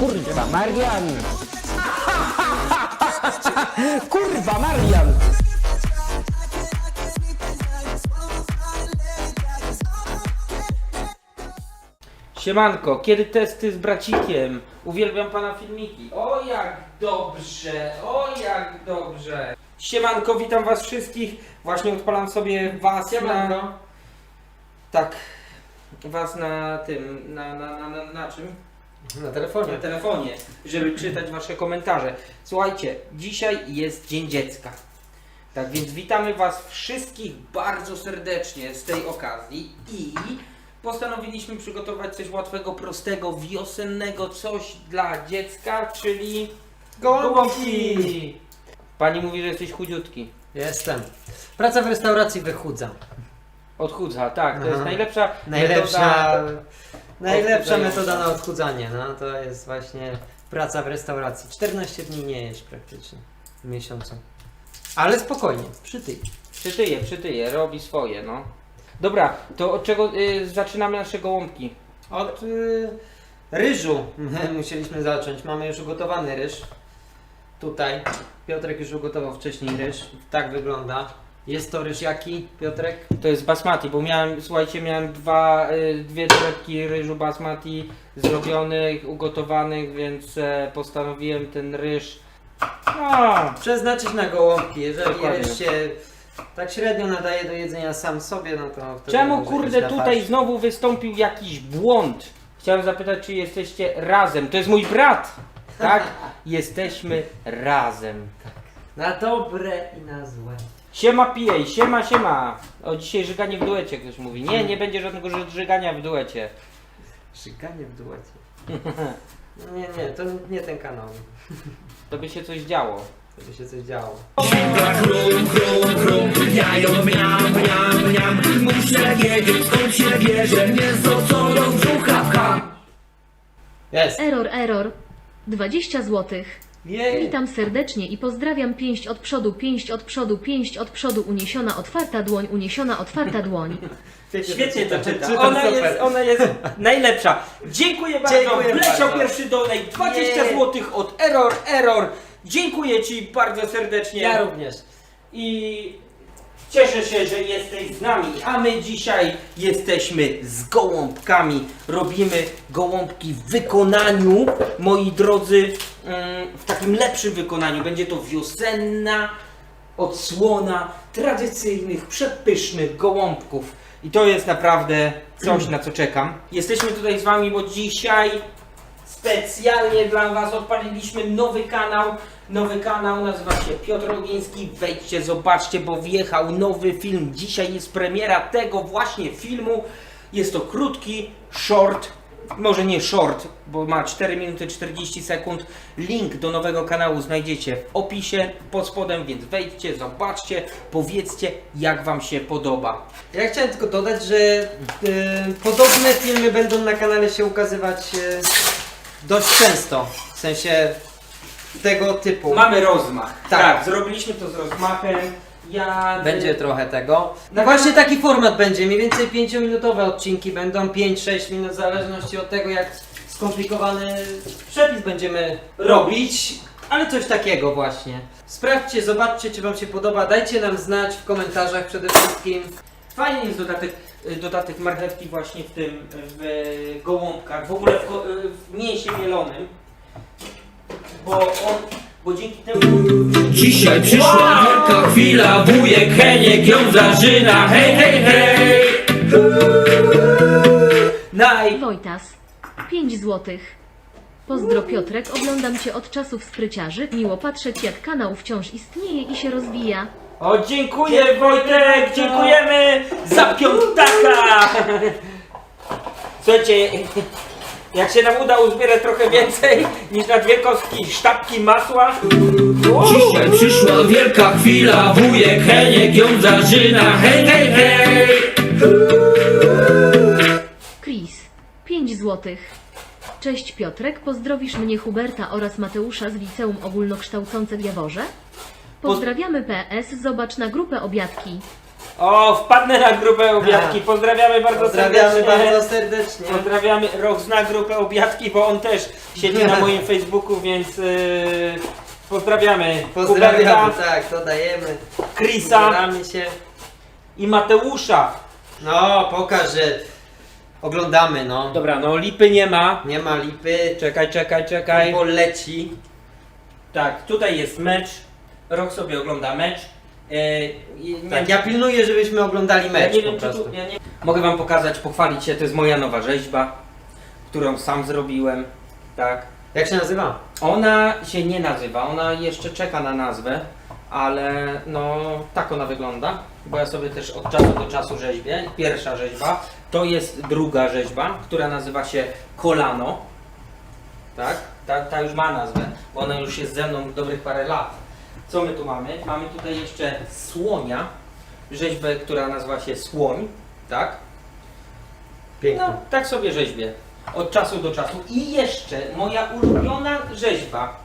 Kurwa, Marian! Kurwa, Marian! Siemanko, kiedy testy z bracikiem? Uwielbiam pana filmiki. O jak dobrze, o jak dobrze. Siemanko, witam was wszystkich. Właśnie odpalam sobie was na... Tak. Was na tym, na, na, na, na, na czym? Na telefonie. Na telefonie, żeby czytać wasze komentarze. Słuchajcie, dzisiaj jest Dzień Dziecka. Tak więc witamy was wszystkich bardzo serdecznie z tej okazji i postanowiliśmy przygotować coś łatwego, prostego, wiosennego, coś dla dziecka, czyli gołąbki. Pani mówi, że jesteś chudziutki. Jestem. Praca w restauracji wychudza. Odchudza, tak, to jest Aha. najlepsza Najlepsza, metoda. najlepsza odchudzająca. metoda na odchudzanie, no to jest właśnie praca w restauracji. 14 dni nie jesz praktycznie w miesiącu. Ale spokojnie, przytyj. Przytyje, przytyje, robi swoje, no. Dobra, to od czego y, zaczynamy nasze gołąbki? Od y, ryżu musieliśmy zacząć. Mamy już ugotowany ryż. Tutaj. Piotrek już ugotował wcześniej ryż. Tak wygląda. Jest to ryż jaki, Piotrek? To jest basmati, bo miałem, słuchajcie, miałem dwa, y, dwie torebki ryżu basmati zrobionych, ugotowanych, więc e, postanowiłem ten ryż. A, Przeznaczyć na gołąbki. Jeżeli Dokładnie. ryż się tak średnio nadaje do jedzenia sam sobie, no to wtedy czemu może kurde iść na tutaj farsz. znowu wystąpił jakiś błąd? Chciałem zapytać, czy jesteście razem. To jest mój brat, tak? Jesteśmy razem. Na dobre i na złe. Siema pijej, siema, siema. O, dzisiaj żyganie w duecie, ktoś mówi. Nie, nie będzie żadnego ży- żygania w duecie. Szykanie w duecie. No nie, nie, to nie ten kanał. To by się coś działo. To by się coś działo. Jest! Error, error. 20 zł. Jej! Witam serdecznie i pozdrawiam pięść od przodu, pięść od przodu, pięść od przodu, uniesiona otwarta dłoń, uniesiona otwarta dłoń. Świetnie to czyta. Czyta Ona super. jest, ona jest najlepsza. Dziękuję bardzo. Dziękuję Wleciał bardzo. pierwszy donate. 20 Nie. zł od Error Error. Dziękuję Ci bardzo serdecznie. Ja również. I cieszę się, że jesteś z nami. A my dzisiaj jesteśmy z gołąbkami. Robimy gołąbki w wykonaniu, moi drodzy, mm, w takim lepszym wykonaniu. Będzie to wiosenna odsłona tradycyjnych, przepysznych gołąbków. I to jest naprawdę coś, na co czekam. Jesteśmy tutaj z Wami, bo dzisiaj specjalnie dla Was odpaliliśmy nowy kanał. Nowy kanał nazywa się Piotr Ogiński. Wejdźcie, zobaczcie, bo wjechał nowy film. Dzisiaj jest premiera tego właśnie filmu. Jest to krótki short, może nie short, bo ma 4 minuty 40 sekund. Link do nowego kanału znajdziecie w opisie pod spodem, więc wejdźcie, zobaczcie, powiedzcie jak Wam się podoba. Ja chciałem tylko dodać, że y, podobne filmy będą na kanale się ukazywać y, dość często. W sensie tego typu. Mamy rozmach. Tak. tak zrobiliśmy to z rozmachem. Ja Będzie trochę tego. No właśnie taki format będzie. Mniej więcej 5-minutowe odcinki będą 5-6 minut w zależności od tego jak skomplikowany przepis będziemy robić. Ale coś takiego właśnie. Sprawdźcie, zobaczcie czy wam się podoba. Dajcie nam znać w komentarzach przede wszystkim. Fajny jest dodatek, dodatek marchewki właśnie w tym, w gołąbkach, w ogóle w, go- y, w mięsie mielonym, bo on, bo dzięki temu... Dzisiaj przyszła wielka chwila Wujek Heniek ją zażyna Hej, hej, hej Naj... Wojtas. 5 zł. Pozdro Piotrek, oglądam Cię od czasów spryciarzy. Miło patrzeć jak kanał wciąż istnieje i się rozwija. O, dziękuję Wojtek, dziękujemy za piątaka! Słuchajcie, jak się nam uda uzbierać trochę więcej niż na dwie kostki sztabki masła, Dzisiaj przyszła wielka chwila Wujek Heniek ją zażyna Hej, hej, hej Chris. 5 zł. Cześć Piotrek, pozdrowisz mnie Huberta oraz Mateusza z Liceum Ogólnokształcące w Jaworze? Pozdrawiamy PS, zobacz na grupę obiadki. O, wpadnę na grupę obiadki. Pozdrawiamy bardzo Pozdrawiamy serdecznie. bardzo serdecznie. Pozdrawiamy Rok zna grupę obiadki, bo on też siedzi na moim Facebooku, więc yy, pozdrawiamy. Pozdrawiamy, tak, to dajemy. Chrisa Staramy się. i Mateusza. No, pokaż, że oglądamy, no. Dobra, no lipy nie ma. Nie ma lipy, Czekaj, czekaj, czekaj. bo leci. Tak, tutaj jest mecz. Rok sobie ogląda mecz. Nie Tak, ja pilnuję, żebyśmy oglądali mecz nie po wiem, czy prostu. tu, ja nie... Mogę wam pokazać, pochwalić się, to jest moja nowa rzeźba, którą sam zrobiłem, tak. Jak się nazywa? Ona się nie nazywa, ona jeszcze czeka na nazwę, ale no tak ona wygląda, bo ja sobie też od czasu do czasu rzeźbię. Pierwsza rzeźba, to jest druga rzeźba, która nazywa się Kolano, tak, ta, ta już ma nazwę, bo ona już jest ze mną dobrych parę lat. Co my tu mamy? Mamy tutaj jeszcze słonia, rzeźbę, która nazywa się Słoń, tak? Pięknie. No, tak sobie rzeźbię. Od czasu do czasu. I jeszcze moja ulubiona rzeźba,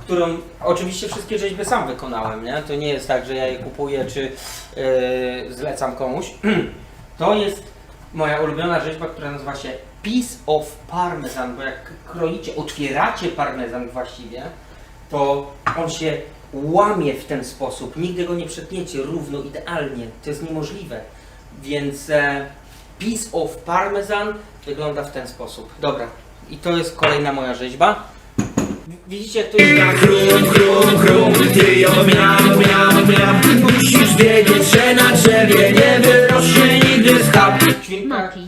którą oczywiście wszystkie rzeźby sam wykonałem, nie? To nie jest tak, że ja je kupuję czy yy, zlecam komuś. To jest moja ulubiona rzeźba, która nazywa się Piece of Parmesan, bo jak kroicie, otwieracie parmezan właściwie, to on się łamie w ten sposób. Nigdy go nie przetniecie równo, idealnie. To jest niemożliwe. Więc e, piece of parmesan wygląda w ten sposób. Dobra. I to jest kolejna moja rzeźba. Widzicie, jak to jest... Na chrum, chrum, chrum, ty ją miam, miam, miam Musisz wiedzieć, że na drzewie nie wyrośnie nigdy schab. Mati.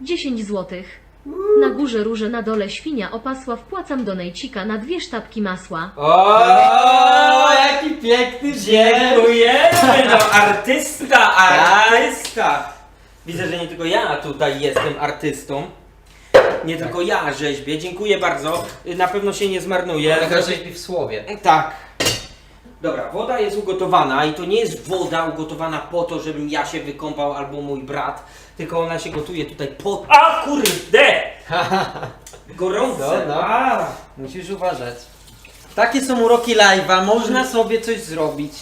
10 złotych. Na górze róże, na dole świnia opasła. Wpłacam do nejcika na dwie sztabki masła. O, jaki piękny! Dziękujemy! No, artysta, artysta! Widzę, że nie tylko ja tutaj jestem artystą. Nie tylko ja rzeźbię. Dziękuję bardzo. Na pewno się nie zmarnuje. Taka rzeźbi w słowie. Tak. Dobra, woda jest ugotowana i to nie jest woda ugotowana po to, żebym ja się wykąpał albo mój brat, tylko ona się gotuje tutaj po... A kurde! Gorące! No, no. A. Musisz uważać. Takie są uroki live'a, można sobie coś zrobić.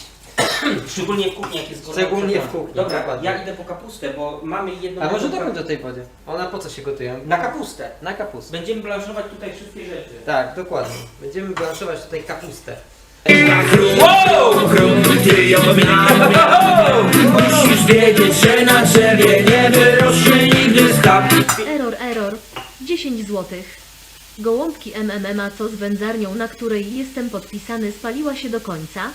Szczególnie w kuchni, jak jest gorąco. Szczególnie w kuchni, Dobra, dokładnie. ja idę po kapustę, bo mamy jedną... A może taką- do tej wody? Ona po co się gotuje? Na kapustę. Na kapustę. Będziemy blanszować tutaj wszystkie rzeczy. Tak, dokładnie. Będziemy blanszować tutaj kapustę. Error, error. 10 złotych. Gołąbki MMMA co z wędzarnią, na której jestem podpisany, spaliła się do końca.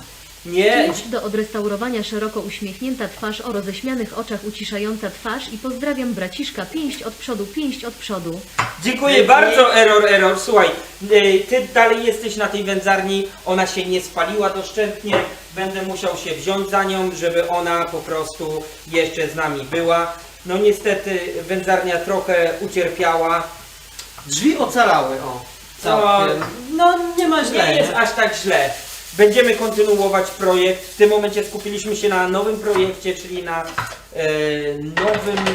Nie, do odrestaurowania szeroko uśmiechnięta twarz o roześmianych oczach uciszająca twarz i pozdrawiam braciszka pięść od przodu, pięść od przodu. Dziękuję bardzo, Error, Error. Słuchaj, y, ty dalej jesteś na tej wędzarni, ona się nie spaliła doszczętnie. Będę musiał się wziąć za nią, żeby ona po prostu jeszcze z nami była. No niestety wędzarnia trochę ucierpiała. Drzwi ocalały, o. No, Całkiem. No nie ma źle. nie jest aż tak źle. Będziemy kontynuować projekt. W tym momencie skupiliśmy się na nowym projekcie, czyli na e, nowym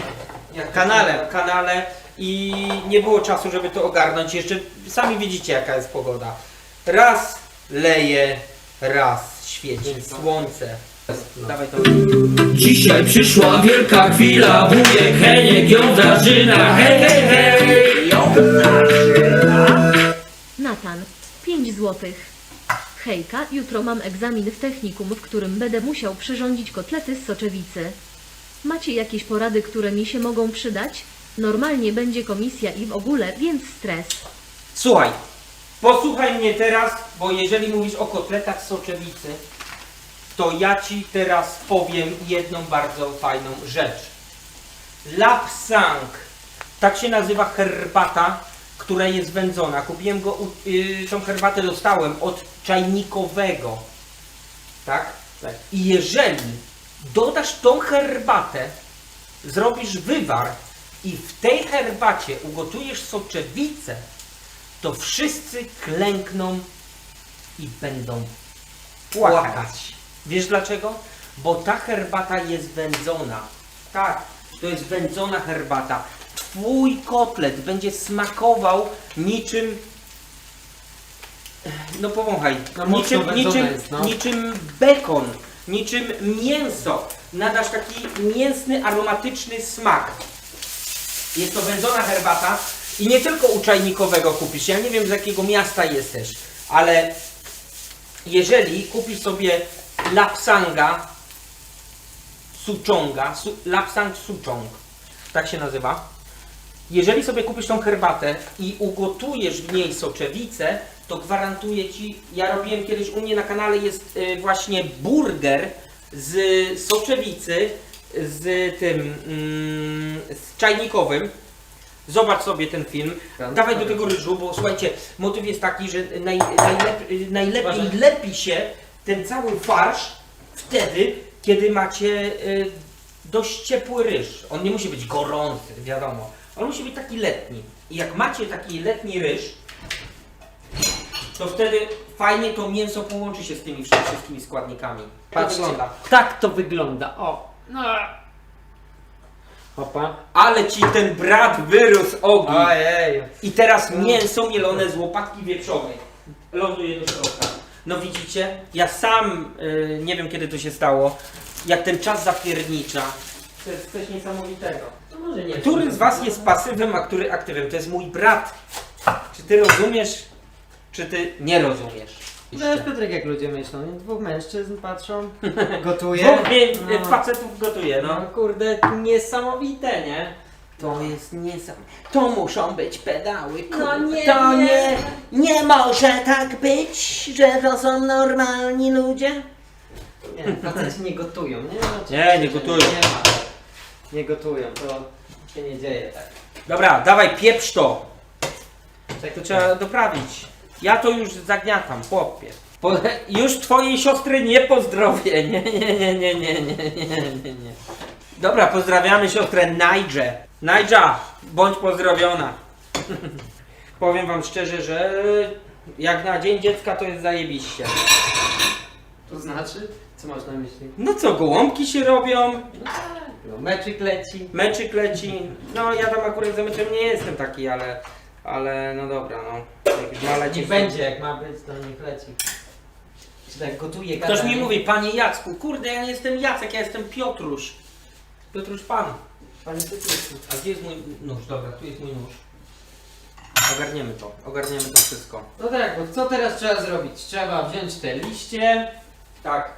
jak Kanale. kanale i nie było czasu, żeby to ogarnąć. Jeszcze sami widzicie jaka jest pogoda. Raz leje, raz świeci słońce. Dawaj to. Dzisiaj przyszła wielka chwila Wujek Heniek ją zażyna Hej, hej, hej Ją zażyna Natan. 5 złotych. Hejka, jutro mam egzamin w technikum, w którym będę musiał przyrządzić kotlety z soczewicy. Macie jakieś porady, które mi się mogą przydać? Normalnie będzie komisja i w ogóle, więc stres. Słuchaj, posłuchaj mnie teraz, bo jeżeli mówisz o kotletach z soczewicy, to ja ci teraz powiem jedną bardzo fajną rzecz. Lapsang, tak się nazywa herbata, która jest wędzona. Kupiłem go, yy, tą herbatę dostałem od czajnikowego. Tak? Tak. I jeżeli dodasz tą herbatę, zrobisz wywar i w tej herbacie ugotujesz soczewicę, to wszyscy klękną i będą płakać. Wiesz dlaczego? Bo ta herbata jest wędzona. Tak, to jest wędzona herbata. Twój kotlet będzie smakował niczym. No powąchaj. No mocno niczym, niczym, jest, no. niczym bekon. niczym mięso. Nadasz taki mięsny, aromatyczny smak. Jest to wędzona herbata i nie tylko u czajnikowego kupisz. Ja nie wiem z jakiego miasta jesteś, ale jeżeli kupisz sobie lapsanga suchonga, su, lapsang suchong, tak się nazywa. Jeżeli sobie kupisz tą herbatę i ugotujesz w niej soczewicę, to gwarantuję Ci, ja robiłem kiedyś u mnie na kanale jest y, właśnie burger z soczewicy z tym mm, z czajnikowym. Zobacz sobie ten film. Tak, Dawaj do tak. tego ryżu, bo słuchajcie, motyw jest taki, że naj, najlep, najlepiej Uważaj. lepi się ten cały farsz wtedy, kiedy macie y, dość ciepły ryż. On nie musi być gorący, wiadomo. On musi być taki letni. I jak macie taki letni ryż, to wtedy fajnie to mięso połączy się z tymi wszystkimi składnikami. Tak Patrzcie. wygląda. Tak to wygląda. O. No. Opa. Ale ci ten brat wyrósł ogień. Ojej. I teraz mięso mielone z łopatki wieprzowej. Ląduje do środka. No widzicie? Ja sam y, nie wiem kiedy to się stało. Jak ten czas zapiernicza. To jest coś niesamowitego. To może nie. Który z was jest pasywem, a który aktywem? To jest mój brat. Czy ty rozumiesz, czy ty nie rozumiesz? Wiesz Piotrek jak ludzie myślą, nie? dwóch mężczyzn patrzą, gotuje. Dwóch No. facetów gotuje, No no. kurde, niesamowite, nie? To jest niesamowite. To muszą być pedały. No kurde. nie, to nie. nie, nie może tak być, że to są normalni ludzie. Nie, faceci nie gotują, nie? No, Nie, nie gotują. Nie, ma. nie gotują, to się nie dzieje tak. Dobra, dawaj pieprz to. Tak To trzeba doprawić. Ja to już zagniatam, chłopie. Po, już twojej siostry nie pozdrowię. Nie, nie, nie, nie, nie, nie, nie, nie, nie. Dobra, pozdrawiamy siostrę Najdże. Najdża, bądź pozdrowiona. Powiem wam szczerze, że jak na Dzień Dziecka to jest zajebiście. To znaczy? Co masz na myśli? No co, gołąbki się robią, No, meczyk leci. meczyk leci. No ja tam akurat za meczem nie jestem taki, ale... Ale no dobra, no. Jak już ma lecieć, Niech to- będzie, jak ma być, to niech leci. Czy tak gotuje Ktoś gada, mi nie? mówi, panie Jacku, kurde, ja nie jestem Jacek, ja jestem Piotruś. Piotruś pan. Panie Tytuszu. A gdzie jest mój nóż? Dobra, tu jest mój nóż. Ogarniemy to, ogarniemy to wszystko. No tak, bo co teraz trzeba zrobić? Trzeba wziąć te liście. Tak.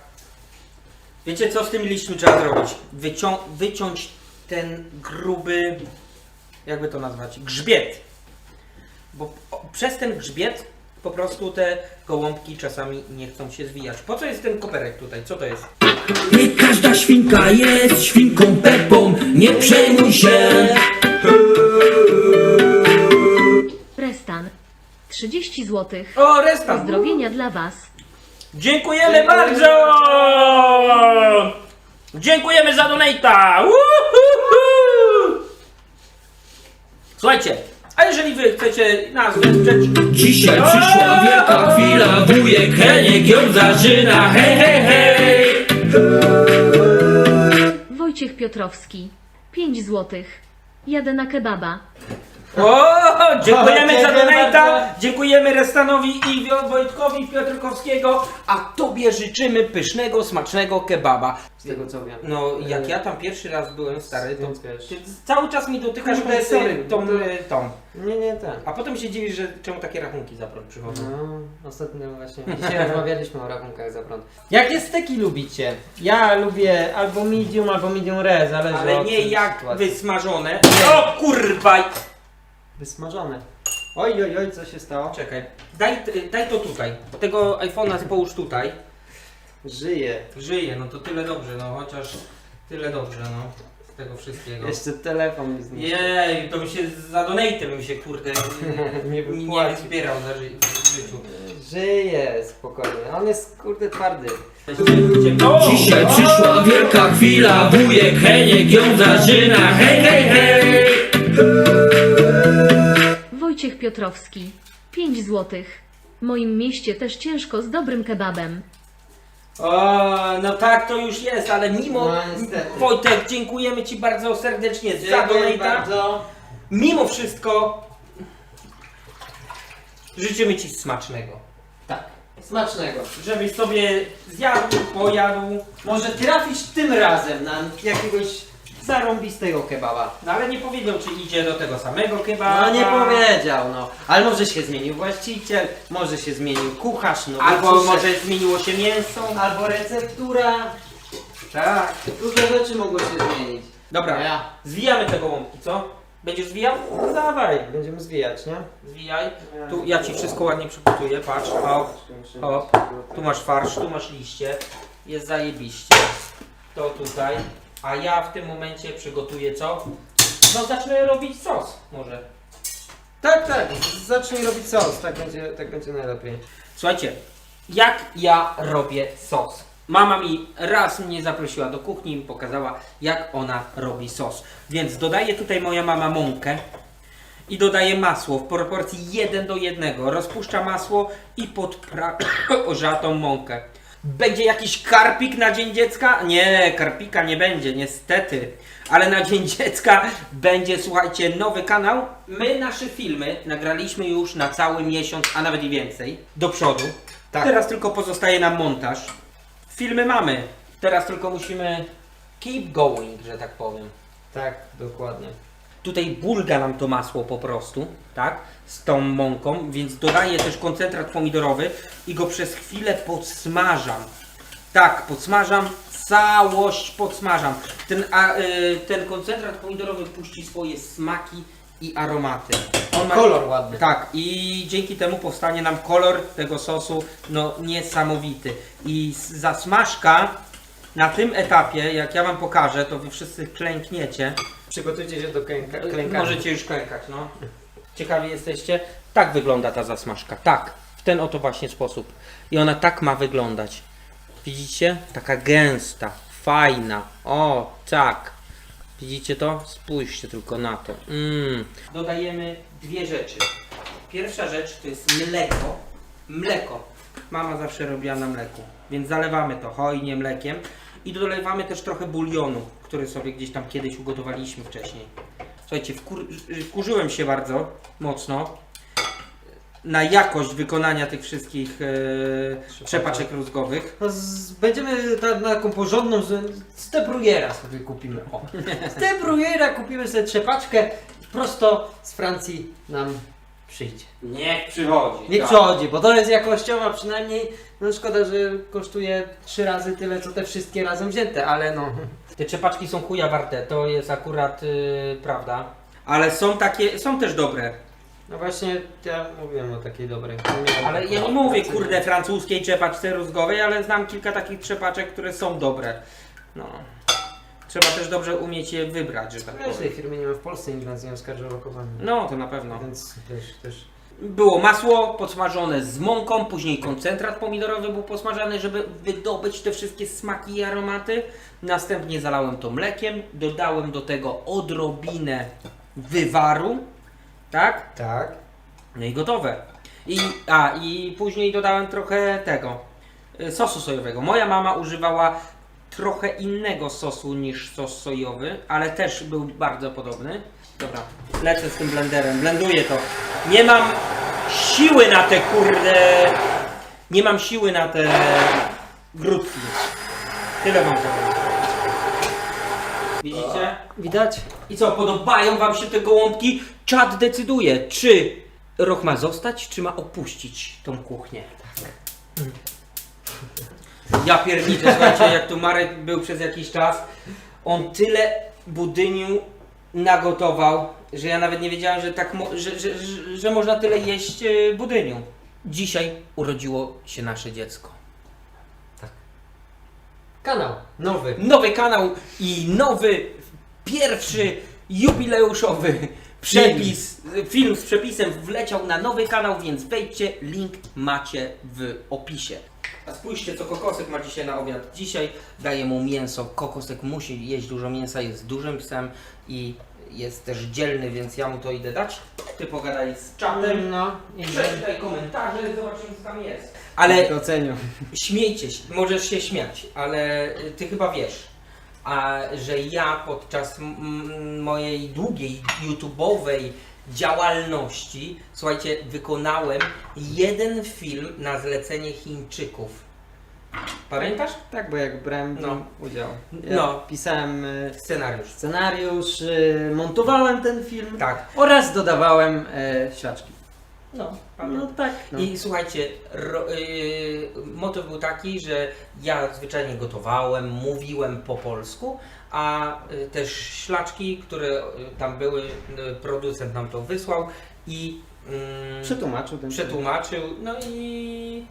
Wiecie co z tymi liśćmi trzeba zrobić? Wycią wyciąć ten gruby, jakby to nazwać, grzbiet. Bo przez ten grzbiet po prostu te gołąbki czasami nie chcą się zwijać. Po co jest ten koperek tutaj? Co to jest? Nie każda świnka jest świnką Pepą, nie przejmuj się. Restan. 30 zł. O, resta! Pozdrowienia dla Was. Dziękujemy bardzo! Dziękujemy za donata! Słuchajcie, a jeżeli wy chcecie nas wesprzeć, Dzisiaj przyszła wielka chwila, wujek Heniek ją zażyna, hej, hej, hej. Wojciech Piotrowski. 5 zł. Jadę na kebaba. O, dziękujemy za Dziękuję donata, bardzo. dziękujemy Restanowi i Wio- Wojtkowi Piotrkowskiego, a tobie życzymy pysznego, smacznego kebaba. Z tego co wiem. No, jak ja tam pierwszy raz byłem stary, to Więc wiesz. ty cały czas mi dotykasz Kurde, tą, sorry, tą, to- tą. Nie, nie, ten. A potem się dziwisz, że czemu takie rachunki za prąd przychodzą. No, ostatnio właśnie. Dzisiaj rozmawialiśmy o rachunkach za prąd. Jakie steki lubicie? Ja lubię albo medium, albo medium rare, zależy Ale od nie jak sytuacji. wysmażone. O kurwa! Wysmażone. Oj, oj, oj, co się stało? Czekaj, daj, daj to tutaj. Tego iPhone'a połóż tutaj. Żyje. Żyje, no to tyle dobrze, no chociaż tyle dobrze, no. Z tego wszystkiego. Jeszcze telefon mi zniszczył. Jej, to by się za donatem bym się kurde Nie nie, nie wypłacił. zbierał za ży w życiu. Żyje, spokojnie. On jest kurde twardy. O! Dzisiaj przyszła wielka chwila, wujek Heniek ją zażyna, hej, hej, hej. Wojciech Piotrowski. 5 zł. W moim mieście też ciężko z dobrym kebabem. O, no tak to już jest, ale mimo... No, niestety. Wojtek, dziękujemy Ci bardzo serdecznie za Dziękuję bardzo. Mimo wszystko życzymy Ci smacznego. Tak. Smacznego. Żebyś sobie zjadł, pojadł. Może trafisz tym razem na jakiegoś zarąbistego kebaba. No ale nie powiedział, czy idzie do tego samego kebaba. No nie powiedział, no. Ale może się zmienił właściciel, może się zmienił kucharz, no. Albo może zmieniło się mięso. Albo receptura. Tak, różne rzeczy mogą się zmienić. Dobra, Ja. zwijamy te gołąbki, co? Będziesz zwijał? No dawaj, będziemy zwijać, nie? Zwijaj. Tu ja ci wszystko ładnie przygotuję, patrz. O, o. Tu masz farsz, tu masz liście. Jest zajebiście. To tutaj. A ja w tym momencie przygotuję co? No zacznę robić sos może. Tak, tak, zacznij robić sos, tak będzie, tak będzie najlepiej. Słuchajcie, jak ja robię sos? Mama mi raz mnie zaprosiła do kuchni i mi pokazała, jak ona robi sos. Więc dodaję tutaj moja mama mąkę i dodaję masło w proporcji 1 do 1. Rozpuszcza masło i podpra ożatą mąkę. Będzie jakiś karpik na Dzień Dziecka? Nie, karpika nie będzie, niestety. Ale na Dzień Dziecka będzie, słuchajcie, nowy kanał. My nasze filmy nagraliśmy już na cały miesiąc, a nawet i więcej, do przodu. Tak. Teraz tylko pozostaje nam montaż. Filmy mamy. Teraz tylko musimy keep going, że tak powiem. Tak, dokładnie. Tutaj bulga nam to masło po prostu, tak? Z tą mąką, więc dodaję też koncentrat pomidorowy i go przez chwilę podsmażam. Tak, podsmażam, całość podsmażam. Ten, a, y, ten koncentrat pomidorowy puści swoje smaki i aromaty. On ma- Kolor ładny. Tak, i dzięki temu powstanie nam kolor tego sosu no niesamowity. I s- zasmażka na tym etapie, jak ja wam pokażę, to wy wszyscy klękniecie. Przygotujcie się do klęka, klękania. Możecie już klękać, no. Ciekawi jesteście? Tak wygląda ta zasmażka. Tak. W ten oto właśnie sposób. I ona tak ma wyglądać. Widzicie? Taka gęsta, fajna. O, tak. Widzicie to? Spójrzcie tylko na to. Mm. Dodajemy dwie rzeczy. Pierwsza rzecz to jest mleko. Mleko. Mama zawsze robiła na mleku. Więc zalewamy to hojnie mlekiem. I dolewamy też trochę bulionu, który sobie gdzieś tam kiedyś ugotowaliśmy wcześniej. Słuchajcie, wkur wkurzyłem się bardzo mocno na jakość wykonania tych wszystkich e, trzepaczek rózgowych. No z, będziemy tam na taką porządną z, z De Bruyera sobie kupimy. O. Z kupimy sobie trzepaczkę prosto z Francji nam przyjdzie. Niech przychodzi. Nie tak. przychodzi, bo to jest jakościowa przynajmniej. No szkoda, że kosztuje trzy razy tyle, co te wszystkie razem wzięte, ale no. Te trzepaczki są chuja warte, to jest akurat y, prawda. Ale są takie, są też dobre. No właśnie, ja mówiłem o takiej dobrej. Nie Ale ja nie mówię kurde francuskiej trzepaczce rózgowej, ale znam kilka takich trzepaczek, które są dobre. No. Trzeba też dobrze umieć je wybrać, że tak Wiesz, tej powiem. firmy nie ma w Polsce, nikt nas nie oskarży o lokowanie. No, to na pewno. Więc też, też. Było masło podsmażone z mąką, później koncentrat pomidorowy był posmażany, żeby wydobyć te wszystkie smaki i aromaty. Następnie zalałem to mlekiem, dodałem do tego odrobinę wywaru, tak? Tak. No i gotowe. I, a, i później dodałem trochę tego, y, sosu sojowego. Moja mama używała trochę innego sosu niż sos sojowy, ale też był bardzo podobny. Dobra, lecę z tym blenderem, blenduję to. Nie mam siły na te kurde... Nie mam siły na te grudki. Tyle mam powiem. Widzicie? Widać? I co, podobają Wam się te gołąbki? Czad decyduje, czy Roch ma zostać, czy ma opuścić tą kuchnię. Ja pierniczę, słuchajcie, jak tu Marek był przez jakiś czas, on tyle budyniu nagotował, że ja nawet nie wiedziałem, że tak, mo- że, że, że, że można tyle jeść e, budyniu. Dzisiaj urodziło się nasze dziecko. Kanał. Nowy. Nowy kanał i nowy, pierwszy jubileuszowy przepis, film z przepisem wleciał na nowy kanał, więc wejdźcie, link macie w opisie. A spójrzcie, co kokosek ma dzisiaj na obiad. Dzisiaj daję mu mięso. Kokosek musi jeść dużo mięsa, jest dużym psem i jest też dzielny, więc ja mu to idę dać. Ty pogadaj z czatem, No. Przeczytaj komentarze, zobaczymy co tam jest. Ale to. Śmiejcie się, możesz się śmiać, ale y, ty chyba wiesz, a, że ja podczas m- m- mojej długiej YouTube'owej działalności, słuchajcie, wykonałem jeden film na zlecenie Chińczyków. Pamiętasz? Tak, bo jak brałem w No. udział. Ja No. Pisałem e, Scenariusz. scenariusz, e, montowałem ten film Tak. oraz dodawałem e, świaczki. No, No tak. No. I słuchajcie, ro, yy, motyw był taki, że ja zwyczajnie gotowałem, mówiłem po polsku, a y, też ślaczki, które y, tam były, y, producent nam to wysłał i mm, Przetłumaczył ten przetłumaczył, no i,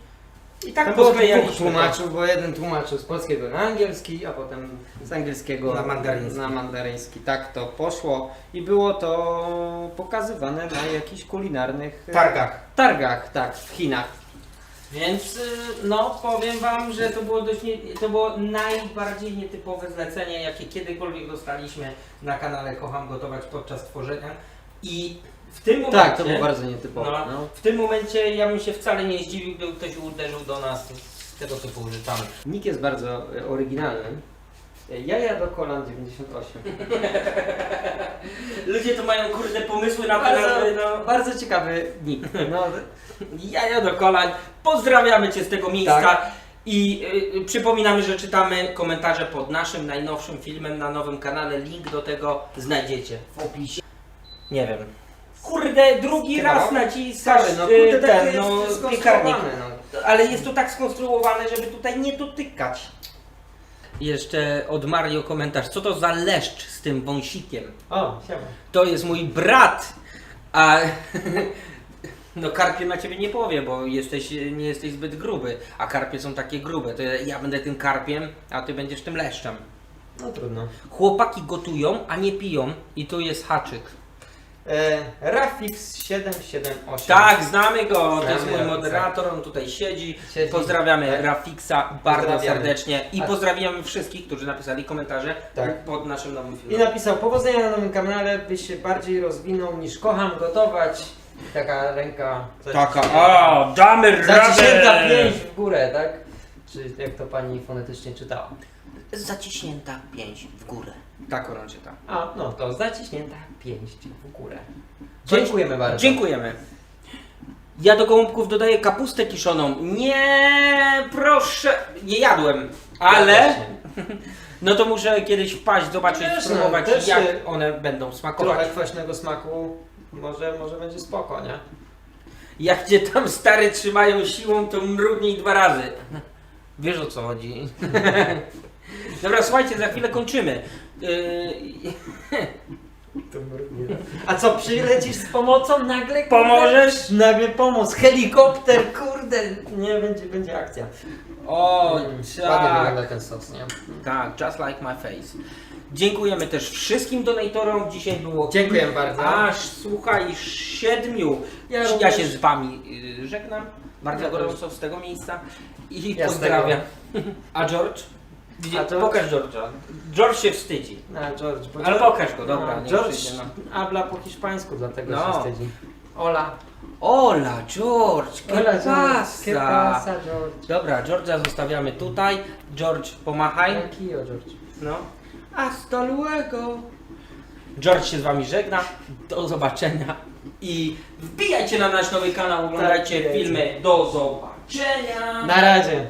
i Tam tak było dwóch pozklejaliśmy to. tłumaczył, bo jeden tłumaczył z polskiego na angielski, a potem z angielskiego Na mandaryński. na mandaryński. Tak to poszło i było to pokazywane na jakichś kulinarnych e, targach. targach, tak, w Chinach. Więc y, no powiem wam, że to było dość nie, to było najbardziej nietypowe zlecenie, jakie kiedykolwiek dostaliśmy na kanale Kocham Gotować podczas tworzenia. I w tym momencie. Tak, to było bardzo nietypowe. no, No. W tym momencie ja bym się wcale nie zdziwił, gdyby ktoś uderzył do nas z tego typu rzeczami. Nick jest bardzo e, oryginalny. E, Jaja do kolan 98. Ludzie to mają kurde pomysły na Bardzo, nazwy, no. bardzo ciekawy nick. No, Jaja do kolań. Pozdrawiamy Cię z tego miejsca. Tak. I y, y, przypominamy, że czytamy komentarze pod naszym najnowszym filmem na nowym kanale. Link do tego znajdziecie w opisie. Nie wiem. Kurde, drugi Chyba raz naciskasz no y, kurde, tak ten, jest no, skonstruowane, piekarnik. no. Ale jest to tak skonstruowane, żeby tutaj nie dotykać. Jeszcze od Mario komentarz. Co to za leszcz z tym wąsikiem? O, siema. To jest mój brat, a no karpie na ciebie nie powie, bo jesteś, nie jesteś zbyt gruby, a karpie są takie grube. To ja będę tym karpiem, a ty będziesz tym leszczem. No trudno. Chłopaki gotują, a nie piją i tu jest haczyk. E, Rafix 778. Tak, znamy go, to jest mój Rafixa. moderator, on tutaj siedzi. Siedzi. Pozdrawiamy Tak. Rafixa bardzo Pozdrawiamy. serdecznie i A- pozdrawiamy wszystkich, którzy napisali komentarze Tak. pod naszym nowym I filmem. napisał, powodzenia na nowym kanale, byś się bardziej rozwinął niż kocham gotować. I taka ręka Taka, a, damy zaciśnięta radę! pięść w górę, tak? Czy jak to pani fonetycznie czytała? Zaciśnięta pięść w górę. Tak on czyta. A, no to zaciśnięta pięść w górę. Dziękujemy bardzo. Dziękujemy. Ja do gołąbków dodaję kapustę kiszoną. Nie, proszę. Nie jadłem, ale no to muszę kiedyś wpaść, zobaczyć, Wiesz, no, spróbować też jak się- one będą Trochę smakować. kwaśnego smaku, może, może będzie spoko, nie? Jak cię tam stary trzymają siłą, to mrudnij dwa razy. Wiesz o co chodzi. Dobra, słuchajcie, za chwilę kończymy. Yy, A co, przylecisz z pomocą nagle? kurde? Pomożesz? Nagle pomoc, helikopter, kurde, nie, będzie, będzie akcja. O, Ładnie tak. wygląda ten sos, nie? Tak, just like my face. Dziękujemy też wszystkim donatorom. Dzisiaj było Dziękuję bardzo. aż słuchaj siedmiu. Ja Ja, również. się z wami y, żegnam bardzo Ja gorąco z tego miejsca i Ja z pozdrawiam. A George? Gdzie, A George? Pokaż George'a. George się wstydzi. A, George, bo Ale pokaż go, dobra. No, niech George przyjdzie, no. habla po hiszpańsku, dlatego No. się wstydzi. Ola. Ola, George, que Hola, George. ¿Qué pasa? pasa, George? Dobra, George'a zostawiamy tutaj. George, pomachaj. Tranquilo, George. No. Hasta luego. George się z wami żegna. Do zobaczenia. I wbijajcie na nasz nowy kanał, oglądajcie Tak jest. filmy. Do zobaczenia. Na razie.